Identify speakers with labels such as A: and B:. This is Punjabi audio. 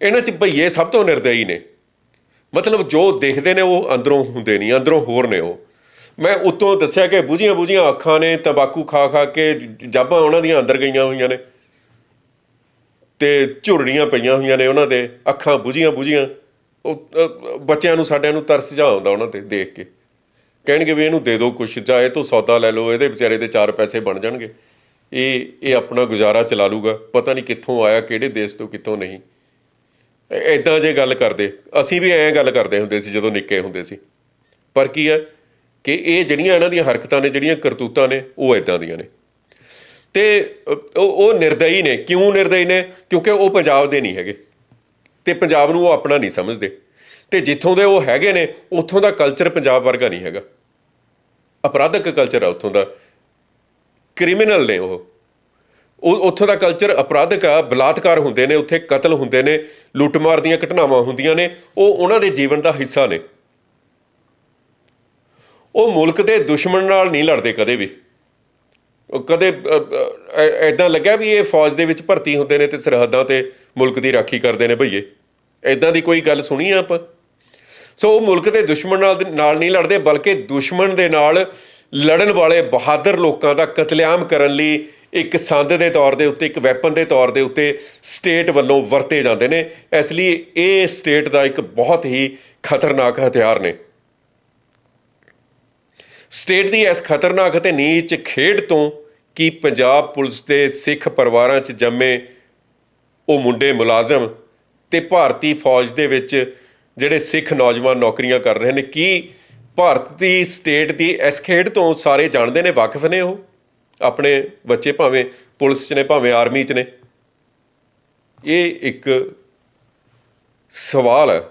A: ਇਹਨਾਂ 'ਚ ਭਈਏ ਸਭ ਤੋਂ ਨਿਰਦਈ ਨੇ। ਮਤਲਬ ਜੋ ਦੇਖਦੇ ਨੇ ਉਹ ਅੰਦਰੋਂ ਹੁੰਦੇ ਨਹੀਂ, ਅੰਦਰੋਂ ਹੋਰ ਨੇ ਉਹ। ਮੈਂ ਉਤੋਂ ਦੱਸਿਆ ਕਿ ਬੁਝੀਆਂ ਬੁਝੀਆਂ ਅੱਖਾਂ ਨੇ, ਤੰਬਾਕੂ ਖਾ ਖਾ ਕੇ ਜਾਬਾਂ ਉਹਨਾਂ ਦੀਆਂ ਅੰਦਰ ਗਈਆਂ ਹੋਈਆਂ ਨੇ। ਤੇ ਝੁਰੜੀਆਂ ਪਈਆਂ ਹੋਈਆਂ ਨੇ ਉਹਨਾਂ ਦੇ, ਅੱਖਾਂ ਬੁਝੀਆਂ ਬੁਝੀਆਂ ਉਹ ਬੱਚਿਆਂ ਨੂੰ, ਸਾਡਿਆਂ ਨੂੰ ਤਰਸ ਜਾ ਆਉਂਦਾ ਉਹਨਾਂ ਤੇ ਦੇਖ ਕੇ। ਕਹਿਣਗੇ ਵੀ ਇਹਨੂੰ ਦੇ ਦਿਓ ਕੁਛ, ਜਾਂ ਇਹ ਤੋਂ ਸੌਦਾ ਲੈ ਲਓ, ਇਹਦੇ ਵਿਚਾਰੇ ਦੇ ਚਾਰ ਪੈਸੇ ਬਣ ਜਾਣਗੇ। ਇਹ ਇਹ ਆਪਣਾ ਗੁਜ਼ਾਰਾ ਚਲਾ ਲੂਗਾ। ਪਤਾ ਨਹੀਂ ਕਿੱਥੋਂ ਆਇਆ, ਕਿਹੜੇ ਦੇਸ਼ ਤੋਂ, ਕਿੱਥੋਂ ਨਹੀਂ। ਐਦਾਂ ਜੇ ਗੱਲ ਕਰਦੇ, ਅਸੀਂ ਵੀ ਐਂ ਗੱਲ ਕਰਦੇ ਹੁੰਦੇ ਸੀ ਜਦੋਂ ਨਿੱਕੇ ਹੁੰਦੇ ਸੀ। ਪਰ ਕੀ ਹੈ ਕਿ ਇਹ ਜਿਹੜੀਆਂ ਇਹਨਾਂ ਦੀਆਂ ਹਰਕਤਾਂ ਨੇ, ਜਿਹੜੀਆਂ ਕਰਤੂਤਾਂ ਨੇ, ਉਹ ਐਦਾਂ ਦੀਆਂ ਨੇ। ਤੇ ਉਹ ਨਿਰਦਈ ਨੇ। ਕਿਉਂ ਨਿਰਦਈ ਨੇ? ਕਿਉਂਕਿ ਉਹ ਪੰਜਾਬ ਦੇ ਨਹੀਂ ਹੈਗੇ। ਤੇ ਪੰਜਾਬ ਨੂੰ ਉਹ ਆਪਣਾ ਨਹੀਂ ਸਮਝਦੇ। ਤੇ ਜਿੱਥੋਂ ਦੇ ਉਹ ਹੈਗੇ ਨੇ, ਉੱਥੋਂ ਦਾ ਕਲਚਰ ਪੰਜਾਬ ਵਰਗਾ ਨਹੀਂ ਹੈਗਾ। ਅਪਰਾਧਕ ਕਲਚਰ ਆ ਉੱਥੋਂ ਦਾ। ਕ੍ਰਿਮੀਨਲ ਨੇ ਉਹ। ਉੱਥੋਂ ਦਾ ਕਲਚਰ ਅਪਰਾਧਕ ਆ, ਬਲਾਤਕਾਰ ਹੁੰਦੇ ਨੇ, ਉੱਥੇ ਕਤਲ ਹੁੰਦੇ ਨੇ, ਲੁੱਟਮਾਰ ਦੀਆਂ ਘਟਨਾਵਾਂ ਹੁੰਦੀਆਂ ਨੇ, ਉਹ ਉਹਨਾਂ ਦੇ ਜੀਵਨ ਦਾ ਹਿੱਸਾ ਨੇ। ਉਹ ਮੁਲਕ ਦੇ ਦੁਸ਼ਮਣ ਨਾਲ ਨਹੀਂ ਲੜਦੇ ਕਦੇ ਵੀ। ਕਦੇ ਐਦਾਂ ਲੱਗਿਆ ਵੀ ਇਹ ਫੌਜ ਦੇ ਵਿੱਚ ਭਰਤੀ ਹੁੰਦੇ ਨੇ ਤੇ ਸਰਹੱਦਾਂ ਤੇ ਮੁਲਕ ਦੀ ਰਾਖੀ ਕਰਦੇ ਨੇ ਭਈਏ। ਐਦਾਂ ਦੀ ਕੋਈ ਗੱਲ ਸੁਣੀ ਆ ਆਪਾਂ? ਸੋ ਉਹ ਮੁਲਕ ਦੇ ਦੁਸ਼ਮਣ ਨਾਲ ਨਾਲ ਨਹੀਂ ਲੜਦੇ, ਬਲਕਿ ਦੁਸ਼ਮਣ ਦੇ ਨਾਲ ਲੜਨ ਵਾਲੇ ਬਹਾਦਰ ਲੋਕਾਂ ਦਾ ਕਤਲੇਆਮ ਕਰਨ ਲਈ ਇੱਕ ਸੰਦ ਦੇ ਤੌਰ ਦੇ ਉੱਤੇ, ਇੱਕ ਵੈਪਨ ਦੇ ਤੌਰ ਦੇ ਉੱਤੇ ਸਟੇਟ ਵੱਲੋਂ ਵਰਤੇ ਜਾਂਦੇ ਨੇ। ਇਸ ਲਈ ਇਹ ਸਟੇਟ ਦਾ ਇੱਕ ਬਹੁਤ ਹੀ ਖਤਰਨਾਕ ਹਥਿਆਰ ਨੇ। ਸਟੇਟ ਦੀ ਇਸ ਖਤਰਨਾਕ ਅਤੇ ਨੀਚ ਖੇਡ ਤੋਂ ਕਿ ਪੰਜਾਬ ਪੁਲਿਸ ਦੇ ਸਿੱਖ ਪਰਿਵਾਰਾਂ 'ਚ ਜੰਮੇ ਉਹ ਮੁੰਡੇ ਮੁਲਾਜ਼ਮ ਤੇ ਭਾਰਤੀ ਫੌਜ ਦੇ ਵਿੱਚ ਜਿਹੜੇ ਸਿੱਖ ਨੌਜਵਾਨ ਨੌਕਰੀਆਂ ਕਰ ਰਹੇ ਨੇ, ਕੀ ਭਾਰਤ ਦੀ ਸਟੇਟ ਦੀ ਇਸ ਖੇਡ ਤੋਂ ਸਾਰੇ ਜਾਣਦੇ ਨੇ, ਵਾਕਿਫ ਨੇ ਉਹ? ਆਪਣੇ ਬੱਚੇ ਭਾਵੇਂ ਪੁਲਿਸ 'ਚ ਨੇ ਭਾਵੇਂ ਆਰਮੀ 'ਚ ਨੇ। ਇਹ ਇੱਕ ਸਵਾਲ ਹੈ।